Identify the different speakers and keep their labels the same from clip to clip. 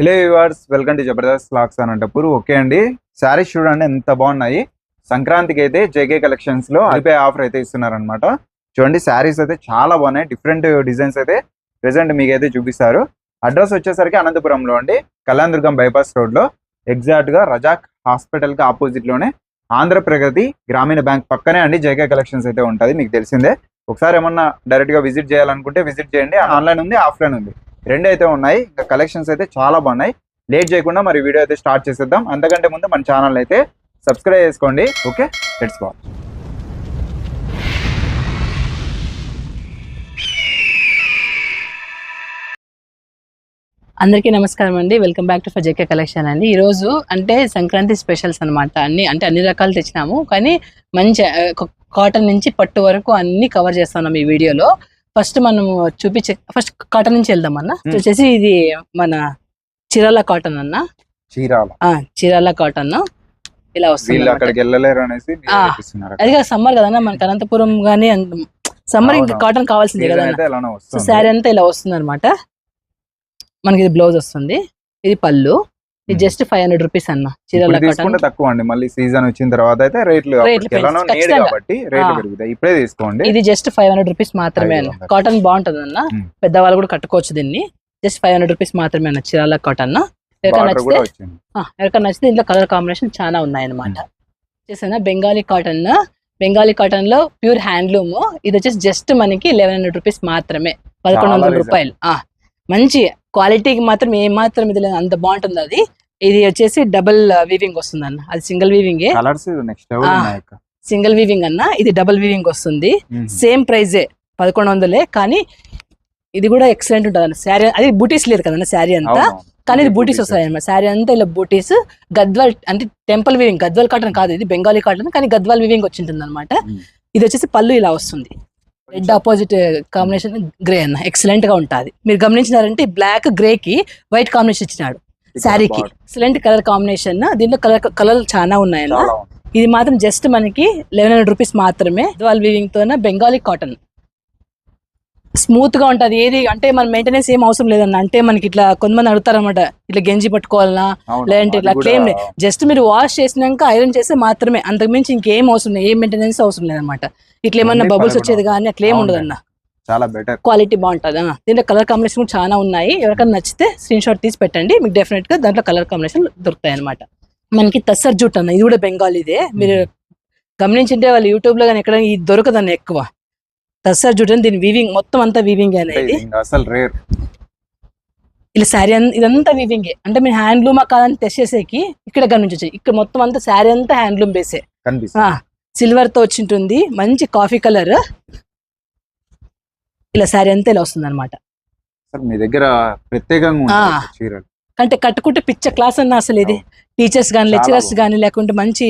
Speaker 1: Hello viewers welcome to Jabardasth looks Anantapur okay అండి. శారీస్ చూడండి ఎంత బాగున్నాయి. సంక్రాంతికి అయితే జేకే కలెక్షన్స్లో అల్పే ఆఫర్ అయితే ఇస్తున్నారనమాట చూడండి శారీస్ అయితే చాలా బాగున్నాయి. డిఫరెంట్ డిజైన్స్ అయితే ప్రెసెంట్ మీకు అయితే చూపిస్తారు. అడ్రస్ వచ్చేసరికి అనంతపురంలో అండి. కళ్యాణదుర్గం బైపాస్ రోడ్లో ఎగ్జాక్ట్గా రజాక్ హాస్పిటల్కి ఆపోజిట్లోనే ఆంధ్ర ప్రగతి గ్రామీణ బ్యాంక్ పక్కనే అండి జేకే కలెక్షన్స్ అయితే ఉంటుంది మీకు తెలిసిందే. ఒకసారి ఏమన్నా డైరెక్ట్గా విజిట్ చేయాలనుకుంటే విజిట్ చేయండి. ఆన్లైన్ ఉంది ఆఫ్లైన్ ఉంది. రెండు అయితే ఉన్నాయి. ఇంకా కలెక్షన్స్ అయితే చాలా బాగున్నాయి. లేట్ చేయకుండా మరి వీడియో అయితే స్టార్ట్ చేసేద్దాం. అంతకంటే ముందు మన ఛానల్ అయితే సబ్స్క్రైబ్ చేసుకోండి. ఓకే? లెట్స్ గో
Speaker 2: అందరికీ నమస్కారం అండి. వెల్కమ్ బ్యాక్ టు ఫజేకే కలెక్షన్ అండి. ఈ రోజు అంటే సంక్రాంతి స్పెషల్స్ అన్నమాట. అన్ని అంటే అన్ని రకాలు తెచ్చినాము. కానీ మంచి కాటన్ నుంచి పట్టు వరకు అన్ని కవర్ చేస్తున్నాం ఈ వీడియోలో ఫస్ట్ మనము చూపించే ఫస్ట్ కాటన్ నుంచి వెళ్దాం అన్న. వచ్చేసి ఇది మన చీరాల కాటన్ అన్న.
Speaker 1: చీరాల.
Speaker 2: ఆ, చీరాల కాటన్. ఇలా వస్తుంది
Speaker 1: వీళ్ళు
Speaker 2: అన్నమాట.
Speaker 1: అక్కడికి వెళ్ళలేరు అనేసి
Speaker 2: ఆ.
Speaker 1: చూపిస్తున్నారు
Speaker 2: అది సమ్మర్ కదన్నా మనకి అనంతపురం గానీ సమ్మర్ ఇంకా. కాటన్ కావాల్సిందే
Speaker 1: Season
Speaker 2: కదా
Speaker 1: అయితే ఎలానో
Speaker 2: సో
Speaker 1: వస్తుంది.
Speaker 2: శారీ అంతా ఇలా వస్తుంది అనమాట మనకి ఇది బ్లౌజ్ వస్తుంది. ఇది పళ్ళు. ఇది. జస్ట్ ఫైవ్ హండ్రెడ్ రూపీస్ అన్న చీరాల
Speaker 1: తీసుకుంటే తక్కువ అండి. మళ్ళీ సీజన్ వచ్చిన తర్వాత అయితే రేట్లు. కాబట్టి. పెరుగుతాయి. ఇప్పుడే తీసుకోండి.
Speaker 2: ఇది జస్ట్ ఫైవ్ హండ్రెడ్ రూపీస్ మాత్రమే అన్న. కాటన్ బాగుంటది అన్న
Speaker 1: Hmm.
Speaker 2: పెద్దవాళ్ళు కూడా కట్టుకోవచ్చు దీన్ని. జస్ట్ ఫైవ్ హండ్రెడ్ రూపీస్ మాత్రమే అన్న చీరాల కాటన్ ఎవరికైనా నచ్చితే ఎవరికైనా ఇందులో కలర్ కాంబినేషన్ చాలా ఉన్నాయన్నమాట. చేసానా బెంగాలీ కాటన్ బెంగాలీ కాటన్లో ప్యూర్ హ్యాండ్లూమ్ ఇది వచ్చేసి జస్ట్ మనకి లెవెన్ హండ్రెడ్ రూపీస్ మాత్రమే. పదకొండు వందల. రూపాయలు. ఆ, మంచి క్వాలిటీకి మాత్రం ఏ మాత్రం ఇది లేదు. అంత బాగుంటుంది అది. ఇది వచ్చేసి డబుల్ వీవింగ్ వస్తుంది అన్న అది సింగిల్ వీవింగ్. సింగిల్ వీవింగ్ అన్న. ఇది డబుల్ వీవింగ్ వస్తుంది. సేమ్ ప్రైజే పదకొండు వందలే. కానీ ఇది కూడా ఎక్సలెంట్ ఉంటుంది అన్న శారీ అది బూటీస్ లేదు కదన్న శారీ అంతా. కానీ ఇది బూటీస్ వస్తాయి అన్నమాట శారీ అంతా ఇలా బూటీస్ గద్వాల్ అంటే టెంపుల్ వీవింగ్ గద్వాల్ కాటన్ కాదు ఇది బెంగాలీ కాటన్ కానీ గద్వాల్ వీవింగ్ వచ్చింటుంది అనమాట. ఇది వచ్చేసి పళ్ళు ఇలా వస్తుంది. రెడ్ ఆపోజిట్ కాంబినేషన్ గ్రే అన్న. ఎక్సలెంట్గా ఉంటుంది. మీరు గమనించినారంటే బ్లాక్ గ్రే కి వైట్ కాంబినేషన్ ఇచ్చినాడు. శారీకి. ఎక్సలెంట్ కలర్ కాంబినేషన్ దీంట్లో కలర్ కలర్ చాలా ఉన్నాయన్న. ఇది మాత్రం జస్ట్ మనకి లెవెన్ హండ్రెడ్ రూపీస్ మాత్రమే. వీవింగ్ తోన బెంగాలీ కాటన్ స్మూత్గా ఉంటది. ఏది అంటే మన మెయింటెనెన్స్ ఏం అవసరం లేదన్న. అంటే మనకి ఇట్లా కొంతమంది అడుగుతారన్నమాట. ఇట్లా గెంజి పట్టుకోవాలన్నా లేదంటే ఇట్లా claim జస్ట్ మీరు వాష్ చేసినాక ఐరన్ చేస్తే మాత్రమే. అంతకుమించి ఇంకేం అవసరం లేదు. ఏం మెయింటెనెన్స్ అవసరం లేదన్నమాట. ఇట్లా ఏమన్నా బబుల్స్ వచ్చేది కానీ అట్లా ఏం
Speaker 1: అవును. చాలా బెటర్
Speaker 2: క్వాలిటీ బాగుంటుంది. దీంట్లో కలర్ కాంబినేషన్ కూడా చాలా ఉన్నాయి. ఎవరికైనా నచ్చితే స్క్రీన్ షాట్ తీసి పెట్టండి. మీకు డెఫినెట్గా దాంట్లో కలర్ కాంబినేషన్ దొరుకుతాయి అనమాట మనకి తస్సర్ జూట్ అన్న ఇది కూడా బెంగాలీదే మీరు గమనించింటే వాళ్ళు యూట్యూబ్లో కానీ ఎక్కడ ఇది దొరకదన్న ఎక్కువ. తస్సర్ జూట్ అని దీని వీవింగ్ మొత్తం అంతా వీవింగ్ అనేది.
Speaker 1: అసలు రేర్
Speaker 2: ఇలా శారీ ఇదంతా వీవింగే అంటే మీరు హ్యాండ్లూమ్ కాదని తెచ్చేసేకి ఇక్కడ గమనించవచ్చు ఇక్కడ మొత్తం అంతా శారీ అంతా హ్యాండ్లూమ్ బేసే సిల్వర్తో వచ్చింటుంది. మంచి కాఫీ కలర్ ఇలా శారీ అంతా ఇలా వస్తుంది అనమాట
Speaker 1: సార్ మీ దగ్గర ప్రత్యేకంగా
Speaker 2: ఆ.
Speaker 1: ఉంటుంది చీరలు.
Speaker 2: అంటే కట్టుకుంటే పిచ్చ క్లాస్ అన్న అసలు ఇది. టీచర్స్ కానీ లెక్చరర్స్. కానీ లేకుంటే మంచి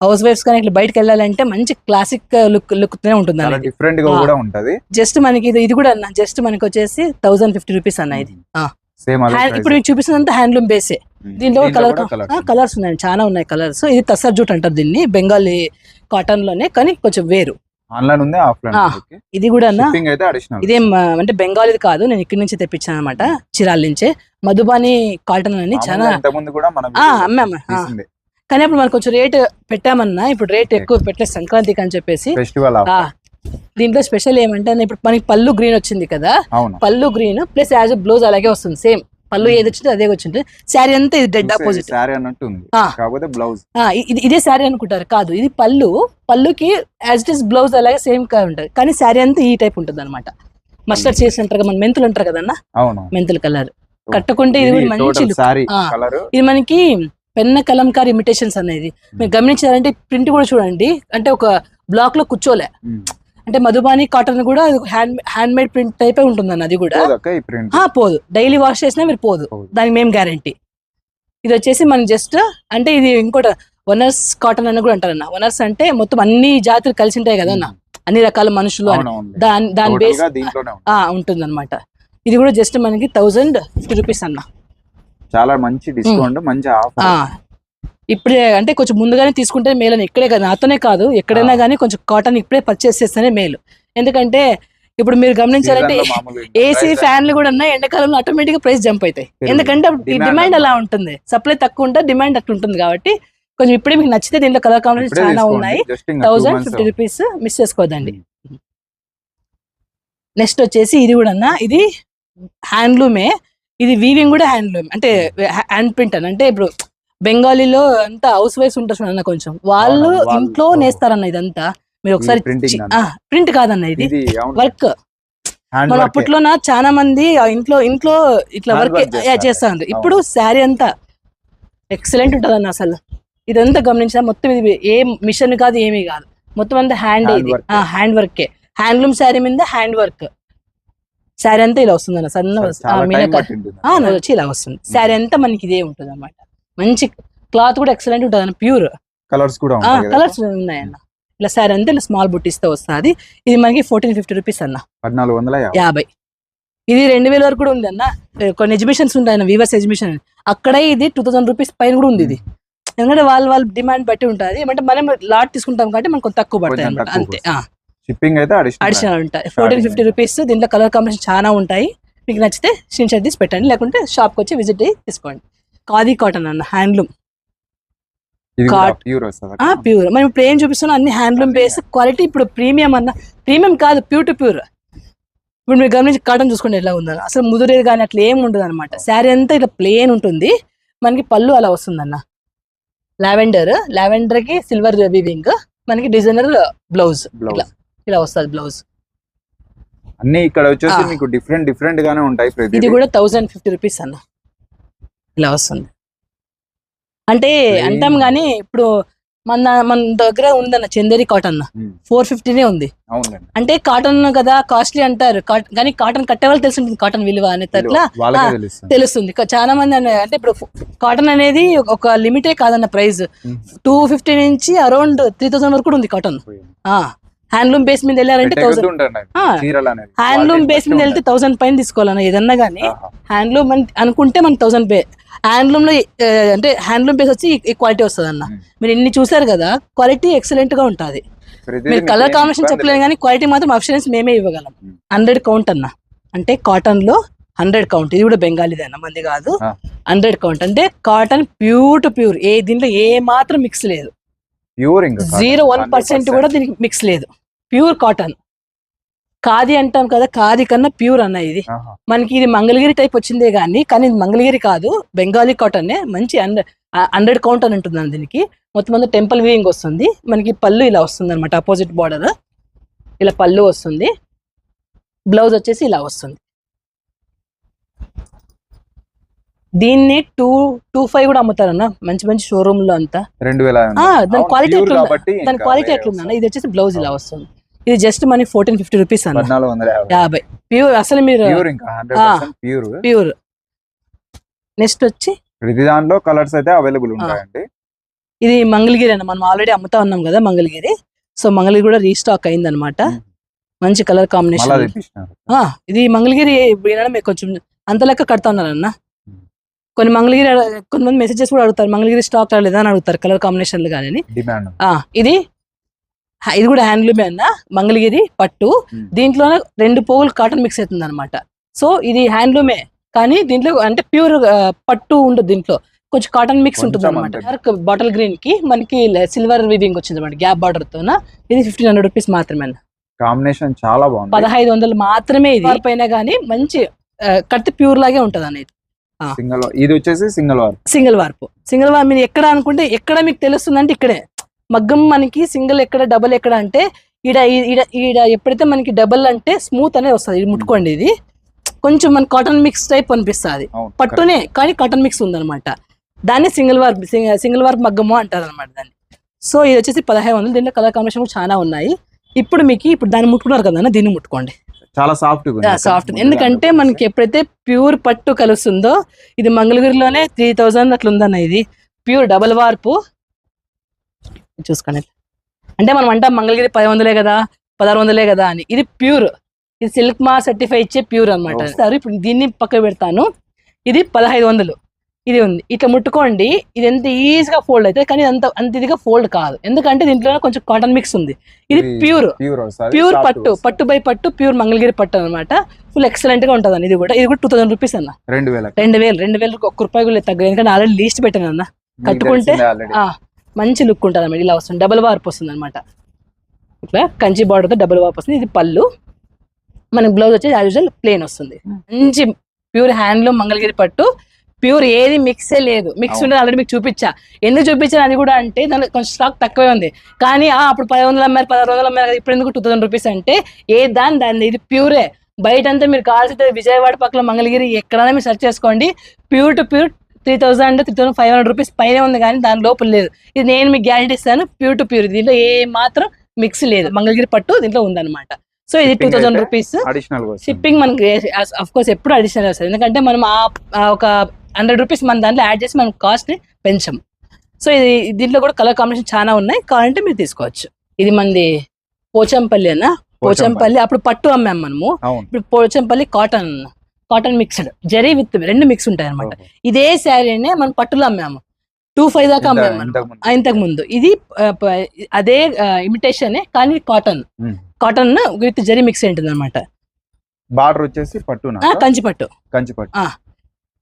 Speaker 2: హౌస్ వైఫ్స్ కానీ ఇట్లా బయటకు వెళ్ళాలంటే మంచి క్లాసిక్ లుక్ లుక్ తోనే ఉంటుంది డిఫరెంట్గా.
Speaker 1: కూడా ఉంటది.
Speaker 2: జస్ట్ మనకి ఇది ఇది కూడా అన్న జస్ట్ మనకి వచ్చేసి థౌసండ్ ఫిఫ్టీ రూపీస్ అన్న ఇది. ఇప్పుడు మీకు చూపిస్తున్నంత హ్యాండ్లూమ్ బేసే దీంట్లో కలర్ కలర్స్ ఉన్నాయి చాలా ఉన్నాయి కలర్స్ ఇది తసర్ జూట్ అంటారు దీన్ని బెంగాలీ కాటన్లోనే కానీ కొంచెం వేరు.
Speaker 1: ఆన్లైన్ ఉంది ఆఫ్లైన్.
Speaker 2: ఇది కూడా
Speaker 1: అయితే అడిషనల్
Speaker 2: ఇదేం ఆ, అంటే బెంగాలీది కాదు నేను ఇక్కడి నుంచి తెప్పించాను అనమాట చిరాల నుంచే. మధుబాని కాటన్ అని చాలా అమ్మాము కానీ అప్పుడు మనకు కొంచెం రేట్ పెట్టామన్నా ఇప్పుడు రేట్ ఎక్కువ పెట్టలేదు సంక్రాంతికి అని చెప్పేసి.
Speaker 1: ఫెస్టివల్
Speaker 2: దీంట్లో స్పెషల్ ఏమంటే ఇప్పుడు మనకి పళ్ళు గ్రీన్ వచ్చింది కదా పళ్ళు గ్రీన్ ప్లస్ యాజ్ బ్లౌజ్ అలాగే వస్తుంది సేమ్ పళ్ళు ఏది వచ్చిందో అదే వచ్చింది. శారీ అంతా ఇది డెడ్ ఆపోజిట్
Speaker 1: శారీ అన్నట్టు ఉంది. కాకపోతే బ్లౌజ్
Speaker 2: ఇది ఇదే శారీ అనుకుంటారు. కాదు ఇది పళ్ళు. పళ్ళుకి యాజ్ ఇట్ ఇస్ బ్లౌజ్ అలాగే సేమ్గా ఉంటుంది. కానీ శారీ అంతా ఈ టైప్ ఉంటుంది అనమాట మస్టర్డ్ చేసి అంటారు మన మెంతులు అంటారు కదన్నా మెంతుల కలర్ కట్టుకుంటే ఇది కూడా మంచి ఇది మనకి పెన్న కలంకారీ ఇమిటేషన్స్ అనేది. మీరు గమనించారంటే ప్రింట్ కూడా చూడండి. అంటే ఒక బ్లాక్లో కూర్చోలే. అంటే మధుబాని కాటన్ కూడా హ్యాండ్ హ్యాండ్ మేడ్ ప్రింట్ టైపే ఉంటుంది అన్న అది కూడా. పోదు డైలీ వాష్ చేసినా మీరు పోదు. దానికి మేము గ్యారంటీ. ఇది వచ్చేసి మనం జస్ట్ అంటే ఇది ఇంకోటి వనర్స్ కాటన్ అని కూడా అంటారన్న. వనర్స్ అంటే మొత్తం అన్ని జాతులు కలిసి ఉంటాయి కదా అన్న. అన్ని రకాల మనుషులు దాని దాని బేస్. ఉంటుంది. అనమాట ఇది కూడా జస్ట్ మనకి థౌజండ్ ఫిఫ్టీ రూపీస్ అన్న.
Speaker 1: చాలా మంచి డిస్కౌంట్ మంచి ఆఫర్.
Speaker 2: ఇప్పుడే అంటే కొంచెం ముందుగానే తీసుకుంటే మేలు అని ఇక్కడే కదా నాతోనే కాదు ఎక్కడైనా కానీ కొంచెం కాటన్ ఇప్పుడే పర్చేస్ చేస్తేనే మేలు ఎందుకంటే ఇప్పుడు మీరు
Speaker 1: మామూలుగా
Speaker 2: ఏసీ ఫ్యాన్లు కూడా ఉన్నాయి ఎండాకాలంలో ఆటోమేటిక్గా ప్రైస్ జంప్ అవుతాయి. ఎందుకంటే ఈ డిమాండ్
Speaker 1: అలా
Speaker 2: ఉంటుంది. సప్లై తక్కువ ఉంటుంది డిమాండ్ అట్లా ఉంటుంది కాబట్టి కొంచెం ఇప్పుడే మీకు నచ్చితే దీంట్లో కలర్ కాంబినేషన్ చాలా. ఉన్నాయి. థౌసండ్ ఫిఫ్టీ రూపీస్ మిస్ చేసుకోవద్దండి
Speaker 1: Hmm.
Speaker 2: నెక్స్ట్ వచ్చేసి ఇది కూడా అన్న ఇది హ్యాండ్లూమే ఇది వీవింగ్ కూడా హ్యాండ్లూమ్ అంటే హ్యాండ్ ప్రింట్ అని. అంటే ఇప్పుడు బెంగాలీలో అంతా హౌస్ వైఫ్స్ ఉంటారు చూడన్న కొంచెం. వాళ్ళు ఇంట్లో. నేస్తారన్న ఇదంతా. మీరు ఒకసారి
Speaker 1: అన్న.
Speaker 2: ప్రింట్ కాదన్న ఇది. వర్క్. మన. అప్పట్లో చాలా మంది ఇంట్లో ఇంట్లో ఇట్లా వర్క్
Speaker 1: చేస్తారు.
Speaker 2: ఇప్పుడు శారీ అంతా ఎక్సలెంట్ ఉంటుంది అన్న అసలు. ఇదంతా గమనించిన మొత్తం ఇది ఏ మిషన్ కాదు ఏమీ కాదు. మొత్తం అంతా హ్యాండ్ ఇది. హ్యాండ్ వర్కే హ్యాండ్లూమ్ శారీ మీద హ్యాండ్ వర్క్ శారీ అంతా ఇలా వస్తుంది అన్న సన్న ఇలా వస్తుంది. శారీ అంతా మనకి ఇదే ఉంటుంది అనమాట మంచి క్లాత్ కూడా ఎక్సలెంట్ ఉంటుంది అన్న ప్యూర్.
Speaker 1: కలర్స్ కూడా.
Speaker 2: కలర్స్ ఉన్నాయన్న. ఇలా శారీ అంతా ఇలా స్మాల్ బుట్టీస్తో వస్తుంది. ఇది మనకి ఫోర్టీన్ ఫిఫ్టీ రూపీస్ అన్న.
Speaker 1: పద్నాలుగు వందల యాభై?
Speaker 2: ఇది రెండు వేల వరకు కూడా ఉంది అన్న. కొన్ని ఎగ్జిబిషన్స్ ఉంటాయి వీవర్స్ ఎగ్జిబిషన్ అక్కడ ఇది టూ థౌసండ్ రూపీస్ పైన కూడా ఉంది ఇది. ఎందుకంటే వాళ్ళ వాళ్ళ డిమాండ్ బట్టి ఉంటుంది. ఏమంటే మనం లాట్ తీసుకుంటాం కాబట్టి మనకు కొంచెం తక్కువ పడతాయి
Speaker 1: తక్కువ
Speaker 2: అంతే
Speaker 1: షిప్పింగ్ అయితే అడిషనల్
Speaker 2: అడిషనల్ ఉంటాయి. ఫోర్టీన్ ఫిఫ్టీ రూపీస్ దీంట్లో కలర్ కాంబినేషన్ చాలా ఉంటాయి. మీకు నచ్చితే స్క్రీన్ షాట్ తీసి పెట్టండి. లేకుంటే షాప్కి వచ్చి విజిట్ అయ్యి తీసుకోండి. ఖాదీ కాటన్ అన్న హ్యాండ్లూమ్.
Speaker 1: ప్యూర్
Speaker 2: మనం ఇప్పుడు ఏం చూపిస్తున్నాం అన్ని హ్యాండ్లూమ్ బేస్ క్వాలిటీ ఇప్పుడు ప్రీమియం అన్న. ప్రీమియం కాదు ప్యూర్ టు ప్యూర్ ఇప్పుడు మీరు గమనించి కాటన్ చూసుకోండి ఎలా ఉందని అసలు ముదురేది కానీ అట్లా ఏం ఉండదు అనమాట శారీ అంతా ఇట్లా ప్లేన్ ఉంటుంది. మనకి పళ్ళు అలా వస్తుందన్న. లావెండర్ లావెండర్కి సిల్వర్ వివింగ్ మనకి డిజైనర్ బ్లౌజ్
Speaker 1: బ్లౌజ్
Speaker 2: ఇలా వస్తుంది బ్లౌజ్
Speaker 1: అన్ని ఇక్కడ వచ్చేసి. మీకు డిఫరెంట్ డిఫరెంట్ గానే ఉంటాయి
Speaker 2: ఇది కూడా థౌజండ్ ఫిఫ్టీ రూపీస్ అన్న. ఇలా వస్తుంది. అంటే. అంటాం కానీ ఇప్పుడు మన మన దగ్గర ఉందన్న చందేరి కాటన్. ఫోర్ ఫిఫ్టీనే ఉంది.
Speaker 1: అవునండి
Speaker 2: అంటే కాటన్ కదా కాస్ట్లీ అంటారు. కానీ కాటన్ కట్టే వాళ్ళు తెలిసి కాటన్ విలువ అట్లా
Speaker 1: వాళ్ళకే
Speaker 2: ఆ,
Speaker 1: తెలుస్తుంది.
Speaker 2: చాలా మంది అనే- అంటే ఇప్పుడు కాటన్ అనేది ఒక లిమిటే కాదన్న ప్రైస్. టూ ఫిఫ్టీ నుంచి అరౌండ్ త్రీ థౌసండ్ వరకు కూడా ఉంది. కాటన్ హ్యాండ్లూమ్ బేస్ మీద వెళ్ళారంటే థౌసండ్. హ్యాండ్లూమ్ బేస్ మీద వెళ్తే థౌసండ్ పైన తీసుకోవాలన్న ఏదన్నా కానీ. హ్యాండ్లూమ్ అని అనుకుంటే మనకి థౌసండ్ పే హ్యాండ్లూమ్లో ఆ, అంటే హ్యాండ్లూమ్ బేస్ వచ్చి ఈ క్వాలిటీ వస్తుంది అన్న. మీరు ఇన్ని చూసారు కదా క్వాలిటీ ఎక్సలెంట్గా ఉంటుంది మీరు కలర్ కాంబినేషన్ చెప్పలేము. కానీ క్వాలిటీ మాత్రం అప్షన్స్ మేమే ఇవ్వగలం. హండ్రెడ్ కౌంట్ అన్న అంటే కాటన్లో హండ్రెడ్ కౌంట్ ఇది కూడా బెంగాలీదే అన్న మంది కాదు. హండ్రెడ్ కౌంట్ అంటే కాటన్ ప్యూర్ టు ప్యూర్ ఏ దీంట్లో ఏ మాత్రం మిక్స్ లేదు
Speaker 1: ప్యూర్.
Speaker 2: Zero one
Speaker 1: 100%.
Speaker 2: పర్సెంట్ కూడా దీనికి మిక్స్ లేదు ప్యూర్ కాటన్ ఖాదీ అంటాం కదా ఖాదీ కన్నా ప్యూర్ అన్న ఇది. మనకి ఇది మంగళగిరి టైప్ వచ్చిందే కానీ కానీ ఇది మంగళగిరి కాదు బెంగాలీ కాటన్ మంచి హండ్రెడ్ కౌంట్ అని ఉంటుంది దీనికి. మొత్తం అంతా టెంపుల్ వీవింగ్ వస్తుంది. మనకి పళ్ళు ఇలా వస్తుంది అనమాట అపోజిట్ బార్డర్. ఇలా పళ్ళు వస్తుంది. బ్లౌజ్ వచ్చేసి ఇలా వస్తుంది. దీన్ని టూ టూ ఫైవ్ కూడా అమ్ముతారన్న మంచి మంచి షోరూమ్లో అంతా.
Speaker 1: రెండు వేల.
Speaker 2: దాని క్వాలిటీ ఎట్లుంది? దాని క్వాలిటీ ఎట్లుందన్న. ఇది వచ్చేసి బ్లౌజ్ ఇలా వస్తుంది. ఇది జస్ట్ మనకి ఫోర్టీన్ ఫిఫ్టీ రూపీస్ అన్న.
Speaker 1: యాభై.
Speaker 2: ప్యూర్ అసలు మీరు
Speaker 1: ప్యూర్ ప్యూర్
Speaker 2: నెక్స్ట్ వచ్చి
Speaker 1: ప్రతి దాంట్లో కలర్స్ అయితే అవైలబుల్ ఉంటాయండి.
Speaker 2: ఇది మంగళగిరి అన్న మనం ఆల్రెడీ అమ్ముతా ఉన్నాం కదా మంగళగిరి. సో మంగళగిరి కూడా రీస్టాక్ అయింది అనమాట. మంచి కలర్ కాంబినేషన్ ఇది మంగళగిరి వినడం మీకు కొంచెం అంత లెక్క కడతా ఉన్నారన్న. కొన్ని మంగళగిరి కొంతమంది మెసేజెస్ కూడా అడుగుతారు మంగళగిరి స్టాక్ రాలేదా? అని అడుగుతారు కలర్ కాంబినేషన్లు కానీ ఇది ఇది కూడా హ్యాండ్లూమే అన్న. మంగళగిరి పట్టు.
Speaker 1: మ్మ్.
Speaker 2: దీంట్లో రెండు పోగులు కాటన్ మిక్స్ అవుతుంది అనమాట సో ఇది హ్యాండ్లూమే కానీ దీంట్లో అంటే ప్యూర్ పట్టు ఉండదు దీంట్లో. కొంచెం కాటన్ మిక్స్ ఉంటుంది అనమాట
Speaker 1: అంతే.
Speaker 2: బాటిల్ గ్రీన్కి మనకి సిల్వర్ వివింగ్ వచ్చింది అనమాట గ్యాప్ బార్డర్ తోన. ఇది ఫిఫ్టీన్ హండ్రెడ్ రూపీస్ మాత్రమే అన్న.
Speaker 1: కాంబినేషన్ చాలా బాగుంది.
Speaker 2: పదహైదు వందలు మాత్రమే ఇది. పైన కానీ మంచి కత్తి ప్యూర్ లాగే ఉంటది అనేది
Speaker 1: సింగల్ ఇది వచ్చేసి single warp
Speaker 2: single warp single warp మీరు ఎక్కడ అనుకుంటే ఎక్కడ మీకు తెలుస్తుంది అంటే ఇక్కడే. మగ్గం మనకి సింగిల్ ఎక్కడ డబల్ ఎక్కడ అంటే ఈడ ఈడ ఈడ ఎప్పుడైతే మనకి డబల్ అంటే స్మూత్ అనేది వస్తుంది. ఇది ముట్టుకోండి ఇది. కొంచెం మన కాటన్ మిక్స్ టైప్ అనిపిస్తుంది. పట్టునే కానీ కాటన్ మిక్స్ ఉందన్నమాట. దాన్ని సింగిల్ వార్ప్ సింగిల్ వార్ప్ మగ్గము అంటారు అనమాట దాన్ని. సో ఇది వచ్చేసి పదహైదు వందలు. దీంట్లో కలర్ కాంబినేషన్ కూడా చాలా ఉన్నాయి. ఇప్పుడు మీకు ఇప్పుడు దాన్ని ముట్టుకున్నారు కదా దీన్ని ముట్టుకోండి.
Speaker 1: చాలా సాఫ్ట్
Speaker 2: సాఫ్ట్ ఎందుకంటే మనకి ఎప్పుడైతే ప్యూర్ పట్టు కలుస్తుందో ఇది మంగళగిరిలోనే త్రీ థౌజండ్ అట్లా ఉందన్న ఇది. ప్యూర్ డబల్ వార్పు. చూసుకోండి. అంటే మనం అంటాం మంగళగిరి పది వందలే కదా పదహారు వందలే కదా అని. ఇది ప్యూర్. ఇది సిల్క్ మా సర్టిఫై ఇచ్చే ప్యూర్ అనమాట. సరే ఇప్పుడు దీన్ని పక్క పెడతాను. ఇది పదహైదు వందలు. ఇది ఉంది. ఇట్లా ముట్టుకోండి. ఇది ఎంత ఈజీగా ఫోల్డ్ అవుతుంది. కానీ అంత అంత ఇదిగా ఫోల్డ్ కాదు. ఎందుకంటే దీంట్లో కొంచెం కాటన్ మిక్స్ ఉంది. ఇది ప్యూర్
Speaker 1: ప్యూర్
Speaker 2: పట్టు. పట్టు బై పట్టు ప్యూర్ మంగళగిరి పట్టు అనమాట ఫుల్ ఎక్సలెంట్గా ఉంటుంది ఇది కూడా. ఇది కూడా టూ థౌసండ్ రూపీస్ అన్న.
Speaker 1: రెండు వేల
Speaker 2: రెండు వేలు. రెండు వేలకు ఒక్క రూపాయి కూడా తగ్గదు ఎందుకంటే ఆల్రెడీ లీస్ట్ పెట్టాను అన్న. కట్టుకుంటే మంచి లుక్ ఉంటుంది అన్నమాట. ఇలా వస్తుంది. డబుల్ వార్ప్ వస్తుంది అనమాట ఇట్లా కంచి బార్డర్తో డబుల్ వార్ప్ వస్తుంది. ఇది పళ్ళు. మనకి బ్లౌజ్ వచ్చేసి యాజ్ యూజువల్ ప్లేన్ వస్తుంది. మంచి ప్యూర్ హ్యాండ్లూమ్ మంగళగిరి పట్టు. ప్యూర్ ఏది మిక్సే లేదు. మిక్స్. ఉండేది ఆల్రెడీ మీకు చూపించా. ఎందుకు చూపించాను? అది కూడా అంటే దానికి కొంచెం స్టాక్ తక్కువే ఉంది. కానీ ఆ, అప్పుడు పది వందలు అమ్మారు పదహారు వందలు అమ్మారు ఇప్పుడు ఎందుకు టూ థౌసండ్ రూపీస్ అంటే ఏ దాని దాని ఇది ప్యూరే. బయట అంతా మీరు కావాల్సింది విజయవాడ పక్కన మంగళగిరి ఎక్కడైనా మీరు సెర్చ్ చేసుకోండి. Pure to pure three thousand three thousand five hundred rupees పైన ఉంది కానీ దాని లోపల లేదు. ఇది నేను మీకు గ్యారంటీ ఇస్తాను ప్యూర్ టు ప్యూర్ దీంట్లో ఏ మాత్రం మిక్స్ లేదు. మంగళగిరి పట్టు దీంట్లో ఉందన్నమాట. సో ఇది టూ థౌసండ్? రూపీస్. షిప్పింగ్ మనకి అఫ్ కోర్స్ ఎప్పుడు అడిషనల్ వస్తుంది. ఎందుకంటే మనం ఆ ఒక హండ్రెడ్ రూపీస్ మన దాంట్లో యాడ్ చేసి మనం కాస్ట్ని పెంచాం సో ఇది దీంట్లో కూడా కలర్ కాంబినేషన్ చాలా ఉన్నాయి. కావాలంటే మీరు తీసుకోవచ్చు. ఇది మనది పోచంపల్లి అన్న? పోచంపల్లి. అప్పుడు పట్టు అమ్మాం మనము. ఇప్పుడు Pochampally cotton cotton mixed zari with రెండు మిక్స్ ఉంటాయి అనమాట. ఇదే శారీనే మనం పట్టులో అమ్మాము. టూ ఫైవ్ దాకా అమ్మాము.
Speaker 1: ఇంతకు ముందు.
Speaker 2: ఇది అదే ఇమిటేషన్ కానీ cotton. Cotton with zari mix ఉంటుంది అనమాట
Speaker 1: బార్డర్ వచ్చేసి పట్టున?
Speaker 2: కంచి పట్టు
Speaker 1: కంచి పట్టు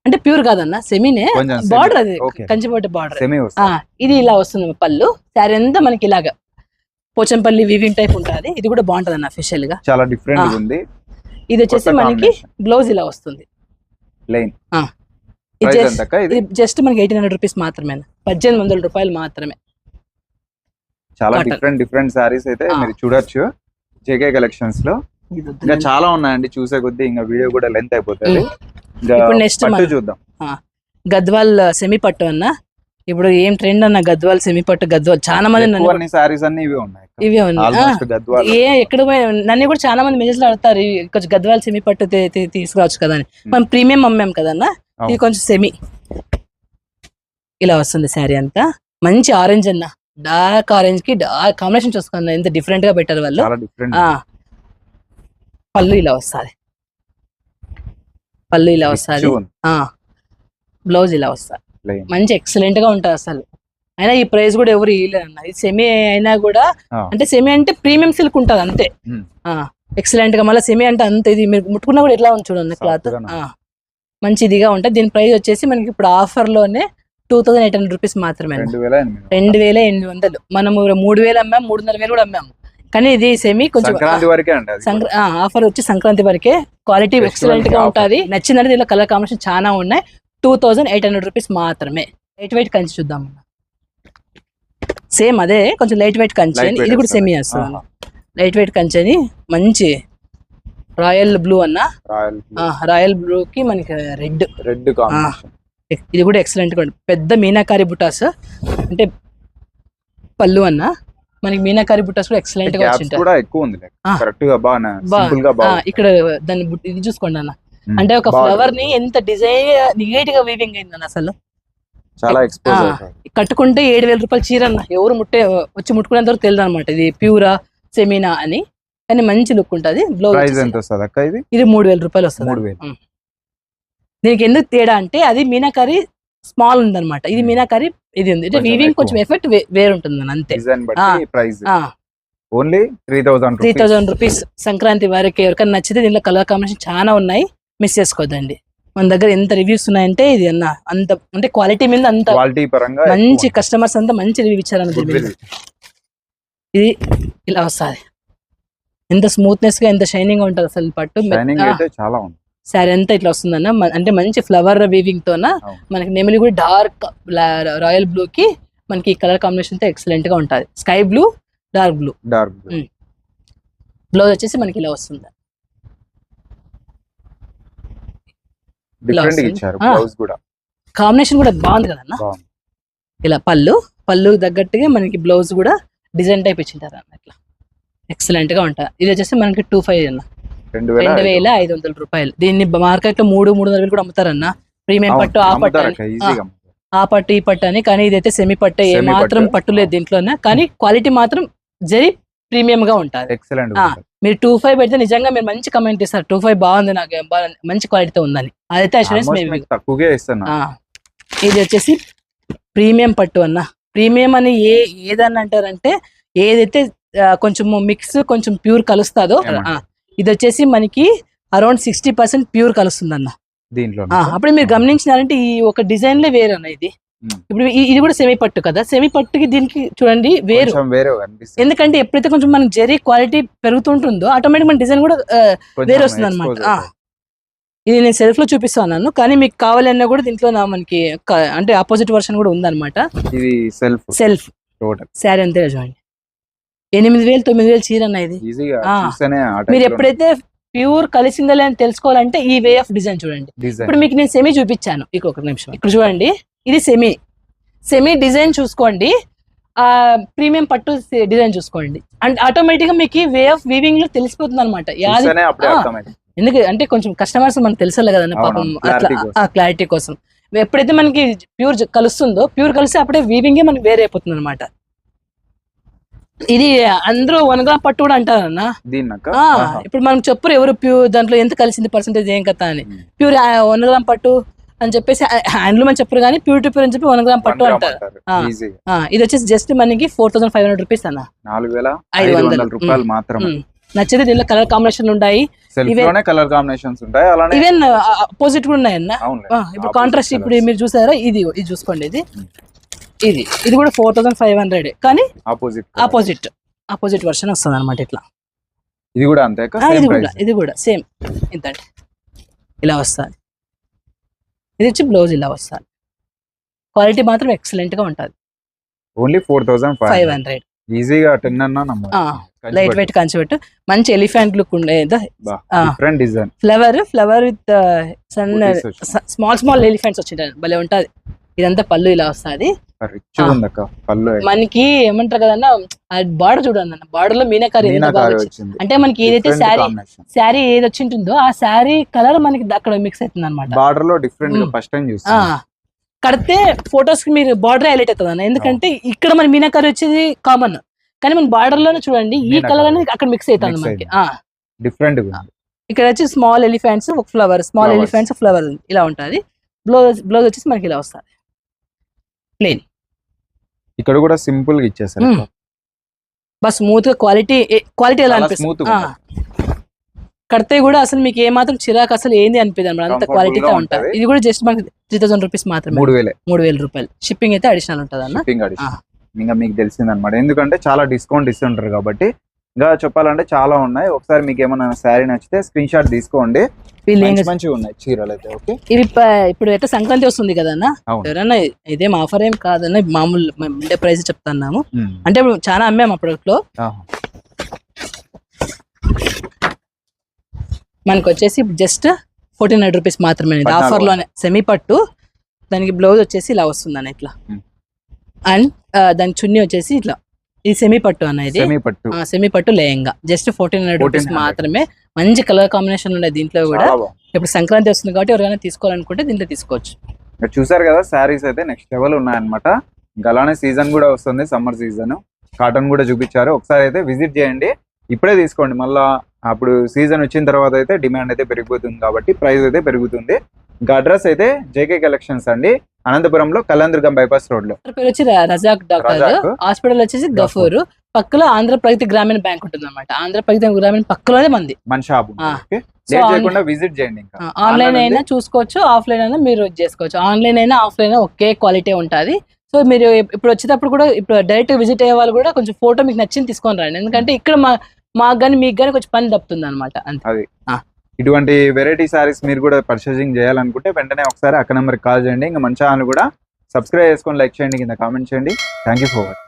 Speaker 2: అంటే ప్యూర్ కాదన్న సెమీనే బార్డర్ అది.
Speaker 1: ఓకే.
Speaker 2: కంచి పట్టు బార్డర్ ఇది ఇలా వస్తుంది పళ్ళు. శారీ అంతా మనకి ఇలాగా. పోచంపల్లి వివింగ్ టైప్ ఉంటుంది. ఇది కూడా బాగుంటది అన్న అఫీషియల్గా.
Speaker 1: చాలా డిఫరెంట్. ఉంది.
Speaker 2: ఇది వచ్చేసి మనకి బ్లౌజ్ ఇలా వస్తుంది. ఇది జస్ట్ మనకి ఎయిటీన్ హండ్రెడ్ రూపీస్ మాత్రమే పద్దెనిమిది వందల రూపాయలు మాత్రమే.
Speaker 1: చాలా. డిఫరెంట్ డిఫరెంట్ సారీస్ అయితే. మీరు చూడొచ్చు. జేకే కలెక్షన్స్లో. ఇంకా చాలా ఉన్నాయండి చూసే కొద్దీ ఇంకా వీడియో కూడా లెంత్ అయిపోతుంది.
Speaker 2: ఇప్పుడు మనం-
Speaker 1: చూద్దాం.
Speaker 2: గద్వాల్ సెమీ పట్టు అన్న. ఇప్పుడు ఏం ట్రెండ్ అన్న గద్వాల్ సెమీ పట్టు గద్వాల్? చాలా మంది
Speaker 1: సారీస్ అన్ని ఇవే ఉన్నాయి.
Speaker 2: ఇవే ఉన్నాయి. ఏ ఎక్కడ నన్ను కూడా చాలా మంది మెసేజ్ అడుగుతారు "ఈ కొంచెం గద్వాల్ సెమీ పట్టు తీసుకురావచ్చు కదా అని. మనం ప్రీమియం అమ్మాం కదన్న ఇది. కొంచెం సెమీ ఇలా వస్తుంది శారీ అంతా. మంచి ఆరెంజ్ అన్న. డార్క్ ఆరెంజ్కి డార్క్ కాంబినేషన్ చూసుకున్నా ఎంత డిఫరెంట్గా పెట్టారు వాళ్ళు. పళ్ళు ఇలా వస్తుంది. పళ్ళు ఇలా వస్తుంది. ఆ. బ్లౌజ్ ఇలా వస్తుంది. మంచి ఎక్సలెంట్గా ఉంటుంది అసలు. అయినా ఈ ప్రైస్ కూడా ఎవరు ఇవ్వలేరు అన్న. ఇది సెమీ అయినా కూడా. అంటే సెమీ అంటే ప్రీమియం సిల్క్ ఉంటుంది అంతే. ఎక్సలెంట్గా మళ్ళీ సెమీ అంటే అంత ఇది. మీరు ముట్టుకున్నా కూడా ఎట్లా ఉంది చూడండి క్లాత్ మంచి ఇదిగా ఉంటుంది దీని ప్రైస్ వచ్చేసి మనకి ఇప్పుడు ఆఫర్లోనే two thousand eight hundred rupees మాత్రమే.
Speaker 1: రెండు వేల ఎనిమిది
Speaker 2: వందలు. మనము మూడు వేలు అమ్మాం మూడున్నర వేలు కూడా అమ్మాము. కానీ ఇది సెమీ కొంచెం ఆఫర్ వచ్చి సంక్రాంతి వరకే. క్వాలిటీ
Speaker 1: ఎక్సలెంట్గా
Speaker 2: ఉంటుంది. నచ్చిందంటే దీనిలో కలర్ కాంబినేషన్ చాలా ఉన్నాయి. Two thousand eight hundred rupees మాత్రమే. లైట్ వెయిట్ కంచి చూద్దాం సేమ్ అదే కొంచెం లైట్ వెయిట్ కంచి ఇది కూడా. సెమీ వస్తుంది
Speaker 1: ఆహా.
Speaker 2: లైట్ వెయిట్ కంచి అని మంచి రాయల్ బ్లూ అన్న.
Speaker 1: రాయల్
Speaker 2: రాయల్ బ్లూ కి మనకి రెడ్.
Speaker 1: రెడ్
Speaker 2: ఇది కూడా ఎక్సలెంట్ పెద్ద మీనాకారి బుటాస్ అంటే పళ్ళు అన్న. మనకి మీనాకారి బుటాస్ కూడా ఎక్సలెంట్గా
Speaker 1: కూడా ఎక్కువ ఉంది. కరెక్ట్ బాగా
Speaker 2: ఇక్కడ దాన్ని ఇది చూసుకోండి అన్న. అంటే ఒక ఫ్లవర్ని ఎంత డిజైన్ నీట్గా వీవింగ్ అయింది అసలు.
Speaker 1: చాలా ఎక్స్పోజ్
Speaker 2: కట్టుకుంటే ఏడు వేల రూపాయలు చీర అన్న. ఎవరు ముట్టే వచ్చి ముట్టుకునేంత వరకు తెలియదు అనమాట ఇది ప్యూరా సెమీనా అని. కానీ మంచి లుక్ ఉంటుంది. బ్లౌజ్
Speaker 1: ప్రైస్ ఎంత వస్తుంది అక్క ఇది?
Speaker 2: ఇది మూడు వేల రూపాయలు వస్తుంది.
Speaker 1: మూడు వేలు.
Speaker 2: దీనికి ఎందుకు తేడా అంటే అది మీనాకరి స్మాల్ ఉందన్నమాట. ఇది
Speaker 1: ఉమ్.
Speaker 2: మీనాకరి ఇది ఉంది. అంటే
Speaker 1: కొంచెం
Speaker 2: వీవింగ్. కొంచెం ఎఫెక్ట్ వేరు ఉంటుంది అంతే.
Speaker 1: Price only three thousand
Speaker 2: three thousand rupees Sankranti వరకు. ఎవరికైనా నచ్చితే దీనిలో కలర్ కాంబినేషన్ చాలా ఉన్నాయి. మిస్ చేసుకోవద్దండి మన దగ్గర ఎంత రివ్యూస్ ఉన్నాయంటే ఇది అన్న అంత అంటే క్వాలిటీ మీద అంత
Speaker 1: క్వాలిటీ పరంగా
Speaker 2: మంచి కస్టమర్స్ అంతా మంచి రివ్యూ ఇచ్చారన్న. ఇది ఇలా వస్తుంది. ఎంత స్మూత్నెస్గా ఎంత షైనింగ్ ఉంటుంది అసలు పట్టు.
Speaker 1: చాలా ఉంది.
Speaker 2: శారీ అంతా ఇట్లా వస్తుందన్న అంటే మంచి ఫ్లవర్ వీవింగ్ తోన. మనకి నెమిలి కూడా డార్క్ రాయల్ బ్లూ కి మనకి కలర్ కాంబినేషన్తో ఎక్సలెంట్గా ఉంటుంది. Sky blue dark blue
Speaker 1: dark
Speaker 2: um. Blouse వచ్చేసి మనకి ఇలా వస్తుంది.
Speaker 1: డిఫరెంట్. ఇచ్చారు. బ్లౌజ్ కూడా.
Speaker 2: కాంబినేషన్ కూడా బాగుంది కదన్న? ఇలా పళ్ళు పళ్ళు తగ్గట్టుగా మనకి బ్లౌజ్ కూడా డిజైన్ టైప్ ఇచ్చింటారు అన్న ఇట్లా. ఎక్సలెంట్గా ఉంటుంది ఇది వచ్చేసి మనకి టూ ఫైవ్ అన్న.
Speaker 1: రెండు వేల
Speaker 2: ఐదు వందల. రూపాయలు. దీన్ని మార్కెట్లో మూడు మూడున్నర వేలు కూడా అమ్ముతారన్న. ప్రీమియం పట్టు ఆ పట్టు. ఆ పట్టు ఈ పట్టు అని. కానీ ఇదైతే సెమీ పట్టు ఏ మాత్రం
Speaker 1: పట్టు.
Speaker 2: పట్టు లేదు దీంట్లోనే. కానీ క్వాలిటీ మాత్రం జరి ప్రీమియం గా ఉంటుంది.
Speaker 1: ఎక్సలెంట్.
Speaker 2: మీరు టూ ఫైవ్ పెడితే నిజంగా మీరు మంచి కమెంట్ ఇస్తారు. టూ ఫైవ్ బాగుంది నాకు మంచి క్వాలిటీతో ఉందని. అదైతే అష్యూరెన్స్
Speaker 1: తక్కువగా
Speaker 2: ఇది వచ్చేసి ప్రీమియం పట్టు అన్న. ప్రీమియం అని ఏ ఏదన్నా అంటారంటే ఏదైతే కొంచెం మిక్స్ కొంచెం ప్యూర్ కలుస్తుందో ఇది వచ్చేసి మనకి అరౌండ్ సిక్స్టీ పర్సెంట్ ప్యూర్ కలుస్తుంది అన్న
Speaker 1: దీంట్లో
Speaker 2: అప్పుడు మీరు గమనించినారంటే ఈ ఒక డిజైన్ లే వేరు అన్న ఇది. ఇప్పుడు ఇది కూడా సెమీ పట్టు కదా? సెమీ పట్టుకి దీనికి చూడండి వేరు. ఎందుకంటే ఎప్పుడైతే కొంచెం మనకి జరీ క్వాలిటీ పెరుగుతుంటుందో ఆటోమేటిక్ మన డిజైన్ కూడా వేరే వస్తుంది.
Speaker 1: అవుతుంది.
Speaker 2: ఇది నేను సెల్ఫ్లో చూపిస్తాను కానీ మీకు కావాలన్నా కూడా దీంట్లో నా మనకి అంటే ఆపోజిట్ వర్షన్ కూడా ఉందన్నమాట.
Speaker 1: ఇది సెల్ఫ్
Speaker 2: సెల్ఫ్ శారీ అంతే చూడండి. ఎనిమిది వేలు తొమ్మిది వేలు చీర అన్న ఇది. మీరు ఎప్పుడైతే ప్యూర్ కలిసిందా అని తెలుసుకోవాలంటే ఈ వే ఆఫ్ డిజైన్ చూడండి. ఇప్పుడు మీకు నేను సెమీ చూపించాను. ఇక ఒక నిమిషం. ఇక్కడ చూడండి. ఇది సెమీ సెమీ డిజైన్ చూసుకోండి. ఆ ప్రీమియం పట్టు డిజైన్ చూసుకోండి. అండ్ ఆటోమేటిక్గా మీకు వే ఆఫ్ వీవింగ్లో తెలిసిపోతుంది అనమాట ఎందుకు? అంటే కొంచెం కస్టమర్స్ మనకు తెలుసలే కదండి పాపం. అట్లా క్లారిటీ కోసం. ఎప్పుడైతే మనకి ప్యూర్ కలుస్తుందో ప్యూర్ కలిసి అప్పుడే వీవింగే మనకి వేరే అయిపోతుంది అనమాట ఇది అందరూ వనగా పట్టు కూడా
Speaker 1: దీన్నక్క?
Speaker 2: ఆ, ఇప్పుడు మనం చెప్పరు ఎవరు ప్యూర్ దాంట్లో ఎంత కలిసింది పర్సెంటేజ్ ఏం కథ అని. ప్యూర్ వన్ గ్రామ్ పట్టు అని చెప్పేసి హ్యాండ్లూమ్ అని చెప్పరు కానీ ప్యూర్ టు ప్యూర్ అని చెప్పి వన్ గ్రామ్ పట్టు అంటారు. ఇది వచ్చేసి జస్ట్ మనకి four thousand five hundred rupees అన్న.
Speaker 1: నాలుగు వేల
Speaker 2: ఐదు వందలు.
Speaker 1: రూపాయలు మాత్రమే.
Speaker 2: ఉమ్. నచ్చితే దీనిలో కలర్
Speaker 1: కాంబినేషన్లోనే కలర్ కాంబినేషన్స్ ఉంటాయి అలానే
Speaker 2: ఈవెన్ అపోజిట్ కూడా ఉన్నాయన్న. ఇప్పుడు కాంట్రాస్ట్ ఇప్పుడు మీరు చూసారా? ఇది ఇది చూసుకోండి ఇది. ఇది ఇది కూడా ఫోర్ థౌసండ్ ఫైవ్ హండ్రెడ్ కానీ
Speaker 1: ఆపోజిట్
Speaker 2: ఆపోజిట్ ఆపోజిట్ వర్షన్ వస్తుంది అనమాట ఇట్లా.
Speaker 1: ఇది కూడా అంతే
Speaker 2: ఇది కూడా ఇది కూడా సేమ్ ఇంతండి ఇలా వస్తుంది. ఇది వచ్చి బ్లౌజ్ ఇలా వస్తుంది. క్వాలిటీ మాత్రం ఎక్సలెంట్గా ఉంటుంది.
Speaker 1: Only four thousand
Speaker 2: five hundred.
Speaker 1: ఈజీగా టెన్ అన్నా
Speaker 2: లైట్ వెయిట్ కంచిపెట్టు మంచి ఎలిఫెంట్ లుక్ ఉండే ఆ.
Speaker 1: Different design.
Speaker 2: Flower flower with sun. Small small elephants వచ్చింటాయి భలే ఉంటది. ఇదంతా పళ్ళు ఇలా వస్తుంది.
Speaker 1: రిచ్ ఉందక్క పళ్ళు
Speaker 2: మనకి ఏమంటారు కదన్నా బార్డర్ చూడండి అన్న బార్డర్లో మీనాకారి అంటే మనకి ఏదైతే శారీ. శారీ ఏది వచ్చి ఉంటుందో ఆ శారీ కలర్ మనకి అక్కడ మిక్స్ అవుతుంది అనమాట
Speaker 1: బార్డర్లో డిఫరెంట్. ఫస్ట్ టైం చూస్తాం
Speaker 2: కడితే ఫొటోస్కి మీరు బార్డర్ హైలైట్ అవుతుంది అన్న ఎందుకంటే ఇక్కడ మన మీనాకారి వచ్చేది కామన్ కానీ మన బార్డర్లోనే చూడండి ఈ. కలర్ అనేది అక్కడ మిక్స్ అవుతుంది మనకి.
Speaker 1: డిఫరెంట్
Speaker 2: ఇక్కడ వచ్చి స్మాల్ ఎలిఫెంట్స్ ఒక ఫ్లవర్ స్మాల్. ఎలిఫెంట్స్ ఫ్లవర్ ఇలా ఉంటది. బ్లౌజ్ బ్లౌజ్ వచ్చేసి మనకి ఇలా వస్తుంది.
Speaker 1: ఇక్కడ కూడా సింపుల్గా ఇచ్చేసారు
Speaker 2: మ్మ్. బస్ స్మూత్గా క్వాలిటీ క్వాలిటీ ఎలా అనిపిస్తుంది. కడితే కూడా అసలు మీకు ఏ మాత్రం చిరాకు అసలు ఏంది అనిపిది అనమాట. అంత ఉంటుంది
Speaker 1: ఉంటది.
Speaker 2: ఇది కూడా జస్ట్ మనకి త్రీ థౌసండ్ రూపీస్ మాత్రమే.
Speaker 1: మూడు వేలే.
Speaker 2: మూడు వేల రూపాయలు. షిప్పింగ్ అయితే అడిషనల్ ఉంటుంది అన్న
Speaker 1: ఇంకా మీకు తెలిసింది అనమాట ఎందుకంటే చాలా డిస్కౌంట్ ఇస్తుంటారు కాబట్టి ఇంకా చెప్పాలంటే చాలా ఉన్నాయి. ఒకసారి మీకు ఏమైనా శారీ నచ్చితే స్క్రీన్ షాట్ తీసుకోండి. మంచిగా ఉన్నాయి చీరలు అయితే ఓకే?
Speaker 2: ఇవి ఇప్పుడు ఎట్లా సంక్రాంతి వస్తుంది కదన్నా? ఎవరన్నా ఇదేం ఆఫర్ ఏం కాదన్న మామూలు మేము ఉండే ప్రైస్ చెప్తున్నాము.
Speaker 1: మ్మ్.
Speaker 2: అంటే ఇప్పుడు చాలా అమ్మాము అప్పట్లో. మనకు వచ్చేసి జస్ట్ ఫోర్టీన్ హండ్రెడ్ రూపీస్ మాత్రమే ఆఫర్లోనే సెమీ పట్టు దానికి బ్లౌజ్ వచ్చేసి ఇలా వస్తుంది అన్న ఇట్లా. అండ్ దాని చున్నీ వచ్చేసి ఇట్లా. ఇది సెమీ పట్టు అన్న ఇది
Speaker 1: సెమీ పట్టు
Speaker 2: సెమీ పట్టు లేయంగా జస్ట్ ఫోర్టీన్ హండ్రెడ్ రూపీస్
Speaker 1: 1400.
Speaker 2: మాత్రమే. మంచి కలర్ కాంబినేషన్ ఉన్నాయి దీంట్లో కూడా ఇప్పుడు సంక్రాంతి వస్తుంది కాబట్టి ఎవరికైనా తీసుకోవాలనుకుంటే దీంట్లో తీసుకోవచ్చు.
Speaker 1: చూసారు కదా శారీస్ అయితే నెక్స్ట్ లెవెల్ ఉన్నాయన్నమాట. ఇంకా అలానే సీజన్ కూడా వస్తుంది సమ్మర్ సీజన్ కాటన్ కూడా చూపించారు. ఒకసారి అయితే విజిట్ చేయండి. ఇప్పుడే తీసుకోండి. మళ్ళా అప్పుడు సీజన్ వచ్చిన తర్వాత అయితే డిమాండ్ అయితే పెరిగిపోతుంది కాబట్టి ప్రైస్ అయితే పెరుగుతుంది. ఇంకా అడ్రస్ అయితే జేకే కలెక్షన్స్ అండి. అనంతపురంలో కళ్యాణదుర్గం బైపాస్
Speaker 2: రోడ్లో పేరు వచ్చి రజాక్ డాక్టర్. హాస్పిటల్ వచ్చేసి గఫూర్. పక్కలో ఆంధ్ర ప్రగతి గ్రామీణ బ్యాంక్ ఉంటుంది అనమాట ఆంధ్ర ప్రగతి గ్రామీణ పక్కలోనే మంది.
Speaker 1: మన షాప్ చేయకుండా విజిట్ చేయండి
Speaker 2: ఆన్లైన్ అయినా. చూసుకోవచ్చు ఆఫ్లైన్ అయినా మీరు చేసుకోవచ్చు. ఆన్లైన్ అయినా ఆఫ్లైన్ అయినా ఒకే క్వాలిటీ ఉంటుంది. సో మీరు ఇప్- ఇప్పుడు వచ్చేటప్పుడు కూడా ఇప్పుడు డైరెక్ట్ విజిట్ అయ్యే వాళ్ళు కూడా కొంచెం ఫోటో మీకు నచ్చింది తీసుకొని రండి. ఎందుకంటే ఇక్కడ మా మాకు కానీ మీకు కానీ కొంచెం పని తప్పుతుంది అనమాట అంతే
Speaker 1: ఇటువంటి వెరైటీ సారీస్ మీరు కూడా పర్చేసింగ్ చేయాలనుకుంటే వెంటనే ఒకసారి అక్క నెంబర్కి కాల్ చేయండి. ఇంకా మన ఛానల్ కూడా సబ్స్క్రైబ్ చేసుకొని లైక్ చేయండి. కింద కామెంట్ చేయండి. Thank you for watching